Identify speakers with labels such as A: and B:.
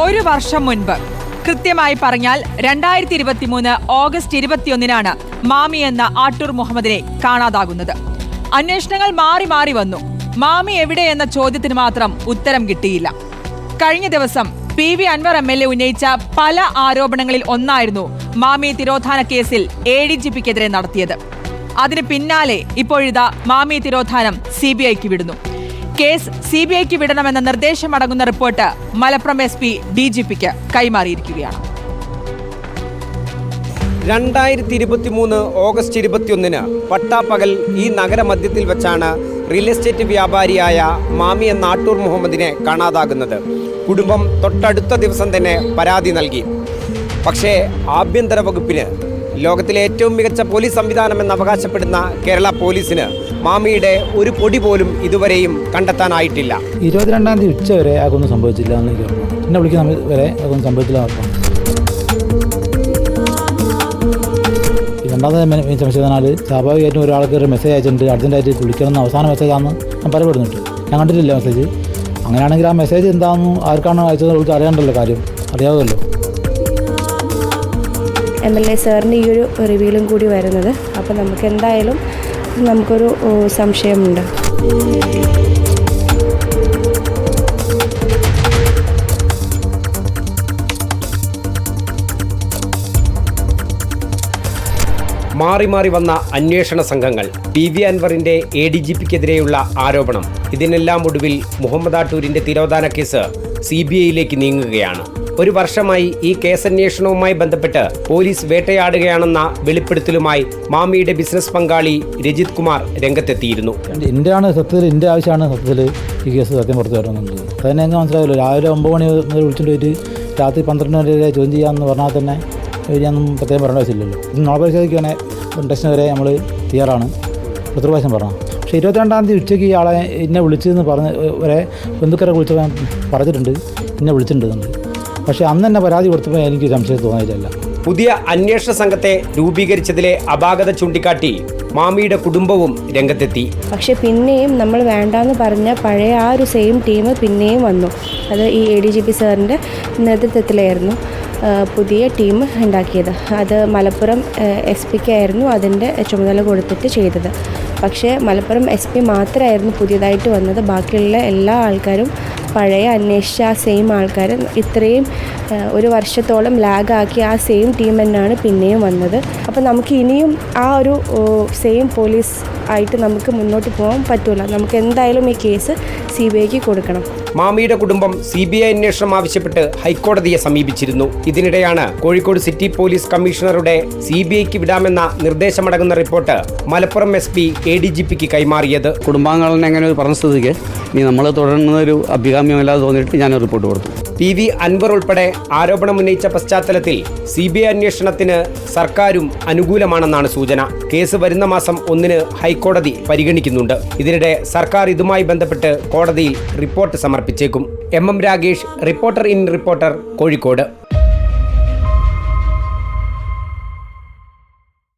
A: ഒരു വർഷം മുൻപ്. കൃത്യമായി പറഞ്ഞാൽ രണ്ടായിരത്തി ഇരുപത്തി മൂന്ന് ഓഗസ്റ്റ് ഇരുപത്തിയൊന്നിനാണ് മാമി എന്ന ആട്ടൂർ മുഹമ്മദിനെ കാണാതാകുന്നത്. അന്വേഷണങ്ങൾ മാറി മാറി വന്നു. മാമി എവിടെ എന്ന ചോദ്യത്തിന് മാത്രം ഉത്തരം കിട്ടിയില്ല. കഴിഞ്ഞ ദിവസം P V Anvar M L A ഉന്നയിച്ച പല ആരോപണങ്ങളിൽ ഒന്നായിരുന്നു മാമി തിരോധാന കേസിൽ എ ഡി ജി പിക്കെതിരെ നടത്തിയത്. അതിന് പിന്നാലെ ഇപ്പോഴിതാ മാമി തിരോധാനം സി ബി ഐക്ക് വിടുന്നു. കേസ് സി ബി ഐക്ക് വിടണമെന്ന നിർദ്ദേശമടങ്ങുന്ന report Malappuram S P D G പിക്ക് കൈമാറിയിരിക്കുകയാണ്.
B: രണ്ടായിരത്തി ഇരുപത്തി മൂന്ന് ഓഗസ്റ്റ് ഇരുപത്തിയൊന്നിന് പട്ടാപ്പകൽ ഈ നഗരമധ്യത്തിൽ വെച്ചാണ് റിയൽ എസ്റ്റേറ്റ് വ്യാപാരിയായ മാമി നാട്ടൂർ മുഹമ്മദിനെ കാണാതാകുന്നത്. കുടുംബം തൊട്ടടുത്ത ദിവസം തന്നെ പരാതി നൽകി. പക്ഷേ ആഭ്യന്തര വകുപ്പിന് ലോകത്തിലെ ഏറ്റവും മികച്ച പോലീസ് സംവിധാനമെന്ന് അവകാശപ്പെടുന്ന കേരള പോലീസിന് മാമിയുടെ ഒരു പൊടി പോലും ഇതുവരെയും കണ്ടെത്താനായിട്ടില്ല.
C: ഇരുപത്തിരണ്ടാം തീയതി ഉച്ച വരെ അതൊന്നും സംഭവിച്ചില്ല എന്ന് എനിക്ക് ഓർമ്മ. എന്നെ വിളിക്കുന്ന വരെ അതൊന്നും സംഭവിച്ചില്ല രണ്ടാമത്തെ സ്വാഭാവികമായിട്ടും ഒരാൾക്ക് ഒരു മെസ്സേജ് അയച്ചിട്ടുണ്ട്. അർജന്റായിട്ട് വിളിക്കണം എന്ന് അവസാന മെസ്സേജാണെന്ന് ഞാൻ പറയപ്പെടുന്നുണ്ട് ഞാൻ കണ്ടിട്ടില്ല മെസ്സേജ് അങ്ങനെയാണെങ്കിൽ ആ മെസ്സേജ് എന്താണെന്ന് ആർക്കാണ് അയച്ചത് അവർക്ക് അറിയാണ്ടല്ലോ കാര്യം. അറിയാമല്ലോ
D: എം എൽ എ സാറിന്റെ ഈ ഒരു റിവ്യൂലും കൂടി വരുന്നത്. അപ്പോൾ നമുക്ക് എന്തായാലും നമുക്കൊരു സംശയമുണ്ട്.
B: മാറി മാറി വന്ന അന്വേഷണ സംഘങ്ങൾ പി വി അൻവറിന്റെ എ ഡി ജി പിക്കെതിരെയുള്ള ആരോപണം. ഇതിനെല്ലാം ഒടുവിൽ മുഹമ്മദ് ആട്ടൂരിന്റെ തിരോധാന കേസ് സി ബി ഐയിലേക്ക് നീങ്ങുകയാണ്. ഒരു വർഷമായി ഈ കേസന്വേഷണവുമായി ബന്ധപ്പെട്ട് പോലീസ് വേട്ടയാടുകയാണെന്ന വെളിപ്പെടുത്തലുമായി മാമിയുടെ ബിസിനസ് പങ്കാളി രജിത് കുമാർ രംഗത്തെത്തിയിരുന്നു.
C: എന്റെ ആണ് സത്യത്തിൽ എന്റെ ആവശ്യമാണ് സത്യത്തിൽ ഈ കേസ് സത്യം പുറത്തു വരണമെന്നുള്ളത്. അതന്നെ മനസ്സിലാവില്ല രാവിലെ ഒമ്പത് മണി മുതൽ വിളിച്ചിട്ട് പോയിട്ട് രാത്രി പന്ത്രണ്ട് മണി വരെ ചോദ്യം ചെയ്യാമെന്ന് പറഞ്ഞാൽ തന്നെ ഞാനൊന്നും പ്രത്യേകം പറയേണ്ട ആവശ്യമില്ലല്ലോ. ഇത് നോള പരിശോധിക്കുകയാണെങ്കിൽ ടെസ്റ്റിന് വരെ നമ്മൾ തയ്യാറാണ് എത്ര പറഞ്ഞു പക്ഷേ ഇരുപത്തിരണ്ടാം തീയതി ഉച്ചയ്ക്ക് ഇയാളെ എന്നെ വിളിച്ചതെന്ന് പറഞ്ഞ് വരെ ബന്ധുക്കരെ വിളിച്ച് പറഞ്ഞിട്ടുണ്ട് എന്നെ വിളിച്ചിട്ടുണ്ടെന്നുണ്ട് പക്ഷേ അന്ന് തന്നെ പരാതി കൊടുത്തപ്പോൾ എനിക്ക് സംശയം തോന്നിയിട്ടില്ല.
B: പുതിയ അന്വേഷണ സംഘത്തെ രൂപീകരിച്ചതിലെ അപാകത ചൂണ്ടിക്കാട്ടി മാമിയുടെ കുടുംബവും രംഗത്തെത്തി.
D: പക്ഷെ പിന്നെയും നമ്മൾ വേണ്ടാന്ന് പറഞ്ഞ പഴയ ആ ഒരു സെയിം ടീം പിന്നെയും വന്നു. അത് ഈ എ ഡി ജി പി സാറിന്റെ നേതൃത്വത്തിലായിരുന്നു പുതിയ ടീം ഉണ്ടാക്കിയത്. അത് മലപ്പുറം എസ് പിക്കായിരുന്നു അതിന്റെ ചുമതല കൊടുത്തിട്ട് ചെയ്തത്. പക്ഷേ മലപ്പുറം എസ് പി മാത്രമായിരുന്നു പുതിയതായിട്ട് വന്നത്. ബാക്കിയുള്ള എല്ലാ ആൾക്കാരും പഴയ അന്വേഷിച്ച ആ സെയിം ആൾക്കാർ ഇത്രയും ഒരു വർഷത്തോളം ലാഗാക്കി ആ സെയിം ടീം തന്നെയാണ് പിന്നെയും വന്നത്. അപ്പോൾ നമുക്ക് ഇനിയും ആ ഒരു സെയിം പോലീസ് ആയിട്ട് നമുക്ക് മുന്നോട്ട് പോകാൻ പറ്റില്ല നമുക്ക് എന്തായാലും ഈ കേസ് സി ബി ഐക്ക് കൊടുക്കണം.
B: മാമിയുടെ കുടുംബം സി ബി ഐ അന്വേഷണം ആവശ്യപ്പെട്ട് ഹൈക്കോടതിയെ സമീപിച്ചിരുന്നു. ഇതിനിടെയാണ് കോഴിക്കോട് സിറ്റി പോലീസ് കമ്മീഷണറുടെ സി ബി ഐക്ക് വിടാമെന്ന നിർദ്ദേശമടങ്ങുന്ന report Malappuram S P A D G പിക്ക് കൈമാറിയത്.
E: കുടുംബാംഗങ്ങളെ അങ്ങനെ ഒരു പറഞ്ഞ സ്ഥിതിക്ക് ഇനി നമ്മൾ തുടരുന്ന ഒരു അഭികാമ്യമല്ലാതെ തോന്നിയിട്ട് ഞാൻ റിപ്പോർട്ട് കൊടുത്തു.
B: പി വി അൻവർ ഉൾപ്പെടെ ആരോപണം ഉന്നയിച്ച പശ്ചാത്തലത്തിൽ സി ബി ഐ അന്വേഷണത്തിന് സർക്കാരും അനുകൂലമാണെന്നാണ് സൂചന. കേസ് വരുന്ന മാസം ഒന്നിന് ഹൈക്കോടതി പരിഗണിക്കുന്നുണ്ട്. ഇതിനിടെ സർക്കാർ ഇതുമായി ബന്ധപ്പെട്ട് കോടതിയിൽ report സമർപ്പിച്ചേക്കും. M M Ragesh reporter in reporter Kozhikode.